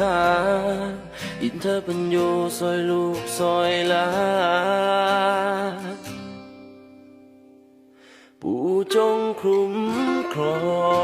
ข้าอินเธอเป็นโยซอยลูกซอยลาปู่จงคลุมครอง